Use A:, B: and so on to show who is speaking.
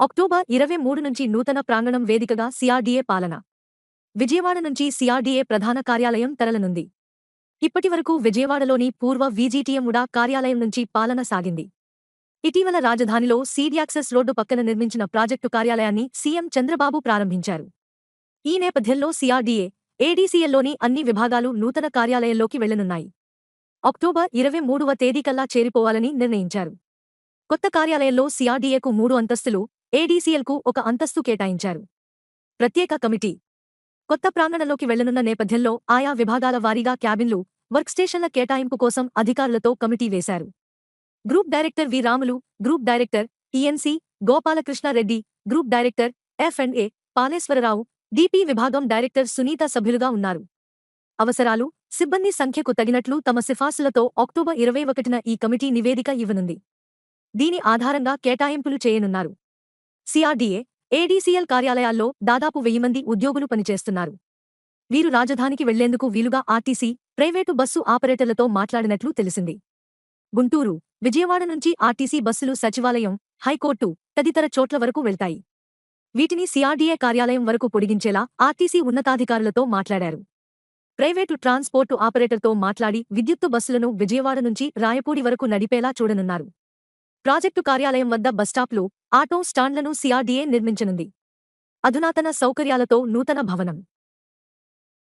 A: October ఇరవై మూడు నుంచి నూతన ప్రాంగణం వేదికగా సిఆర్డీఏ పాలన. విజయవాడ నుంచి సిఆర్డీఏ ప్రధాన కార్యాలయం తరలనుంది. ఇప్పటివరకు విజయవాడలోని పూర్వ వీజీటీఎండా కార్యాలయం నుంచి పాలన సాగింది. ఇటీవల రాజధానిలో సీడియాక్సెస్ రోడ్డు పక్కన నిర్మించిన ప్రాజెక్టు కార్యాలయాన్ని సీఎం చంద్రబాబు ప్రారంభించారు. ఈ నేపథ్యంలో సిఆర్డీఏ ఏడీసీఎల్లోని అన్ని విభాగాలు నూతన కార్యాలయంలోకి వెళ్ళనున్నాయి అక్టోబర్ ఇరవై మూడవ తేదీకల్లా చేరిపోవాలని నిర్ణయించారు. కొత్త కార్యాలయంలో సిఆర్డీఏకు మూడు అంతస్తులు ఏడీసీఎల్కు ఒక అంతస్తు కేటాయించారు. ప్రత్యేక కమిటీ. కొత్త ప్రాంగణంలోకి వెళ్ళనున్న నేపథ్యంలో ఆయా విభాగాల వారీగా క్యాబిన్లు వర్క్స్టేషన్ల కేటాయింపు కోసం అధికారులతో కమిటీ వేశారు. Group director V. Ramulu group director ENC Gopalakrishnareddy group director F and A Paleswararao DP విభాగం డైరెక్టర్ సునీత సభ్యులుగా ఉన్నారు. అవసరాలు సిబ్బంది సంఖ్యకు తగినట్లు తమ సిఫార్సులతో అక్టోబర్ ఇరవై ఒకటిన ఈ కమిటీ నివేదిక ఇవ్వనుంది. దీని ఆధారంగా కేటాయింపులు చేయనున్నారు. సిఆర్డీఏ ఏడీసీఎల్ కార్యాలయాల్లో దాదాపు వెయ్యి మంది ఉద్యోగులు పనిచేస్తున్నారు. వీరు రాజధానికి వెళ్ళేందుకు వీలుగా ఆర్టీసీ ప్రైవేటు బస్సు ఆపరేటర్లతో మాట్లాడినట్లు తెలిసింది. గుంటూరు విజయవాడ నుంచి ఆర్టీసీ బస్సులు సచివాలయం హైకోర్టు తదితర చోట్ల వరకు వెళ్తాయి. వీటిని సిఆర్డీఏ కార్యాలయం వరకు పొడిగించేలా ఆర్టీసీ ఉన్నతాధికారులతో మాట్లాడారు. ప్రైవేటు ట్రాన్స్పోర్టు ఆపరేటర్తో మాట్లాడి విద్యుత్తు బస్సులను విజయవాడ నుంచి రాయపూడి వరకు నడిపేలా చూడనున్నారు. ప్రాజెక్టు కార్యాలయం వద్ద బస్టాప్లు ఆటో స్టాండ్లను సిఆర్డీఏ నిర్మించనుంది. అధునాతన సౌకర్యాలతో నూతన భవనం.